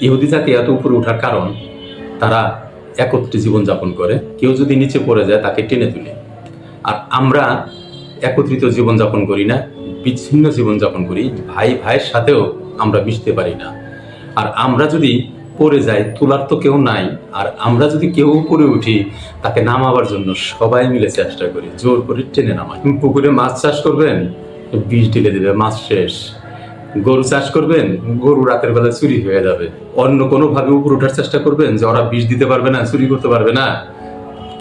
ইহুদি জাতি এত উপরে ওঠার কারণ, তারা একত্রে জীবনযাপন করে। কেউ যদি নিচে পড়ে যায়, তাকে টেনে তুলে। আর আমরা একত্রিত জীবনযাপন করি না, বিচ্ছিন্ন জীবনযাপন করি। ভাই ভাইয়ের সাথেও আমরা মিশতে পারি না। আর আমরা যদি পড়ে যাই, তোলার তো কেউ নাই। আর আমরা যদি কেউ উপরে উঠি, তাকে নামাবার জন্য সবাই মিলে চেষ্টা করি। জোর করে টেনে নামাই। পুকুরে মাছ চাষ করবেন? বিষ ঢেলে দেবে, মাছ শেষ। গরু চাষ করবেন, গরু রাতের বেলা চুরি হয়ে যাবে। অন্য কোনো ভাবে উপর ওঠার চেষ্টা করবেন যে ওরা বিষ দিতে পারবে না, চুরি করতে পারবে না।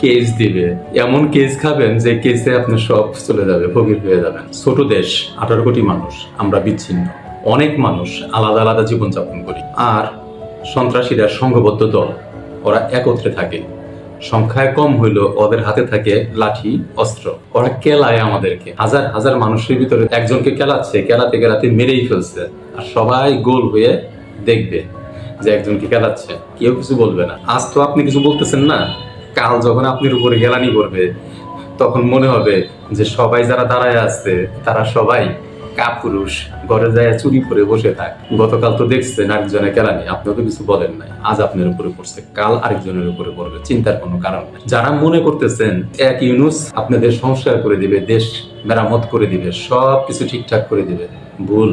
কেস দিবে। এমন কেস খাবেন যে কেসে আপনি সব চলে যাবে ফকির হয়ে যাবেন ছোট দেশ, আঠারো কোটি মানুষ, আমরা বিচ্ছিন্ন। অনেক মানুষ আলাদা আলাদা জীবনযাপন করি। আর সন্ত্রাসীরা সংঘবদ্ধ দল, ওরা একত্রে থাকে। সংখ্যায় কম হইলেও ওদের হাতে থাকে লাঠি, অস্ত্র। ওরা কেলায় আমাদেরকে। হাজার হাজার মানুষের ভিতরে একজনকে কেলাচ্ছে, কেলাতে কেলাতে মেরেই ফেলছে। আর সবাই গোল হয়ে দেখবে যে একজনকে কেলাচ্ছে। কেউ কিছু বলবে না। আজ তো আপনি কিছু বলতেছেন না। কাল যখন আপনার উপরে গেলানি করবে তখন মনে হবে যে সবাই যারা দাঁড়ায় আছে, তারা সবাই কাপুরুষ, ঘরে যায় চুরি করে বসে থাক। গতকাল তো দেখছেন আরেকজনে কেলানি আপনিও তো কিছু বলেন নাই। আজ আপনার উপরে পড়ছে, কাল আরেকজনের উপরে পড়বে, চিন্তার কোনো কারণ নেই। যারা মনে করতেছেন, এক ইউনুস আপনাদের সংস্কার করে দিবে, দেশ মেরামত করে দিবে, সব কিছু ঠিকঠাক করে দিবে, ভুল।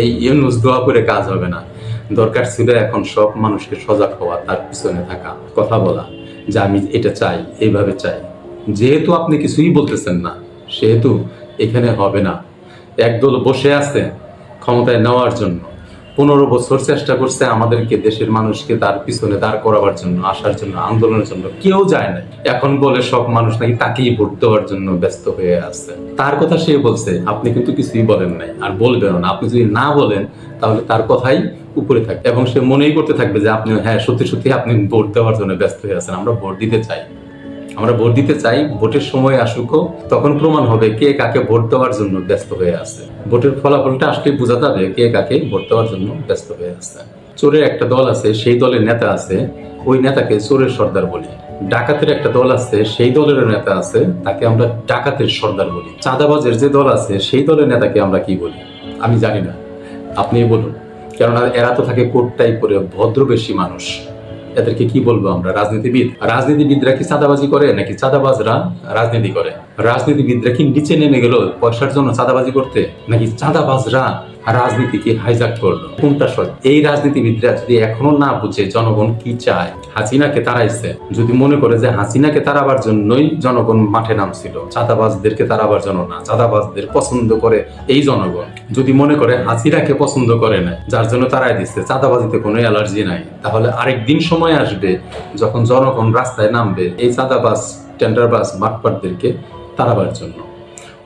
এই ইউনুস দোয়া করে কাজ হবে না। দরকার ছিল এখন সব মানুষকে সজাগ হওয়া, তার পিছনে থাকা। কথা বলা, যে আমি এটা চাই, এইভাবে চাই। যেহেতু আপনি কিছুই বলতেছেন না, সেহেতু এখানে হবে না। একদল বসে আছে ক্ষমতায় নেওয়ার জন্য। পনেরো বছর চেষ্টা করছে আমাদেরকে দেশের মানুষকে তার পিছনে দাঁড় করাবার জন্য, আসার জন্য, আন্দোলনের জন্য। কেউ যায় না এখন বলে সব মানুষ নাকি তাকেই ভোট দেওয়ার জন্য ব্যস্ত হয়ে আছে। তার কথা সে বলছে, আপনি কিন্তু কিছুই বলেন নাই। আর বলবেন না। আপনি যদি না বলেন, তাহলে তার কথাই উপরে থাকবে এবং সে মনেই করতে থাকবে যে আপনি হ্যাঁ সত্যি সত্যি আপনি ভোট দেওয়ার জন্য ব্যস্ত হয়ে আছেন। আমরা ভোট দিতে চাই। আমরা ভোট দিতে চাই, ভোটের সময় আসুক তখন প্রমাণ হবে কে কাকে ভোট দেওয়ার জন্য ব্যস্ত হয়ে আছে। ভোটের ফলাফলটা আসলে বোঝা যাবে কে কাকে ভোট দেওয়ার জন্য ব্যস্ত হয়ে আছে। চোরের একটা দল আছে, সেই দলের নেতা আছে, ওই নেতাকে চোরের সর্দার বলি। ডাকাতের একটা দল আছে, সেই দলের নেতা আছে, তাকে আমরা ডাকাতের সর্দার বলি। চাঁদাবাজের যে দল আছে, সেই দলের নেতাকে আমরা কি বলি? আমি জানি না। আপনি বলুন। কেননা এরা তো থাকে কোটটাই পরে ভদ্রবেশী মানুষ। এদেরকে কি বলব আমরা? রাজনীতিবিদ। রাজনীতিবিদরা কি চাঁদাবাজি করে নাকি চাঁদাবাজরা রাজনীতি করে? রাজনীতিবিদরা কি নিচে নেমে গেল পয়সার জন্য চাঁদাবাজি করতে। নাকি চাঁদাবাজরা রাজনীতিকে হাইজাক করল? কোনটা সৎ এই রাজনীতিবিদরা যদি এখনও না বুঝে জনগণ কি চায়, হাসিনাকে তাড়াইছে। যদি মনে করে যে হাসিনাকে তাড়াবার জন্যই জনগণ মাঠে নামছিল, চাঁদাবাজদেরকে তাড়াবার জন্য না, চাঁদাবাজদের পছন্দ করে এই জনগণ। যদি মনে করে হাসিনাকে পছন্দ করে না, যার জন্য তারাই দিচ্ছে, চাঁদাবাজিতে কোনো অ্যালার্জি নাই, তাহলে আরেক দিন সময় আসবে যখন জনগণ রাস্তায় নামবে। এই চাঁদাবাজ, টেন্ডারবাজ মাঠপাটদেরকে তাড়াবার জন্য।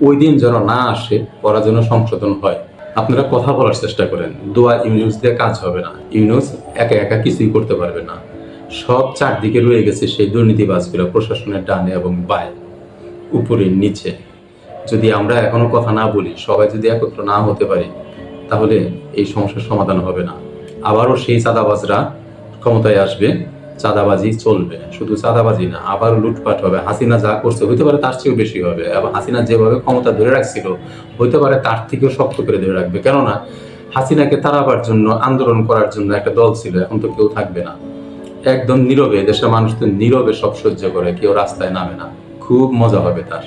ওই দিন যেন না আসে ওরা যেন সংশোধন হয়। আপনারা কথা বলার চেষ্টা করেন। দোয়া ইউনিউজ দিয়ে কাজ হবে না। ইউনিউজ একা একা কিছুই করতে পারবে না। সব চারদিকে রয়ে গেছে সেই দুর্নীতিবাজগুলো প্রশাসনের ডানে এবং বায়, উপরে, নিচে। যদি আমরা এখনও কথা না বলি, সবাই যদি একত্র না হতে পারি, তাহলে এই সমস্যার সমাধান হবে না। আবারও সেই চাঁদাবাজরা ক্ষমতায় আসবে। চাঁদাবাজি চলবে। শুধু চাঁদাবাজি না আবার লুটপাট হবে। হাসিনা যা করছে, হইতে পারে তার চেয়েও বেশি হবে। এবং হাসিনা যেভাবে ক্ষমতা ধরে রাখছিল, হইতে পারে তার থেকেও শক্ত করে ধরে রাখবে। কেননা, হাসিনাকে তাড়াবার জন্য, আন্দোলন করার জন্য একটা দল ছিল, এখন তো কেউ থাকবে না। একদম নীরবে দেশের মানুষ তো নীরবে সব সহ্য করে, কেউ রাস্তায় নামে না। খুব মজা হবে তার।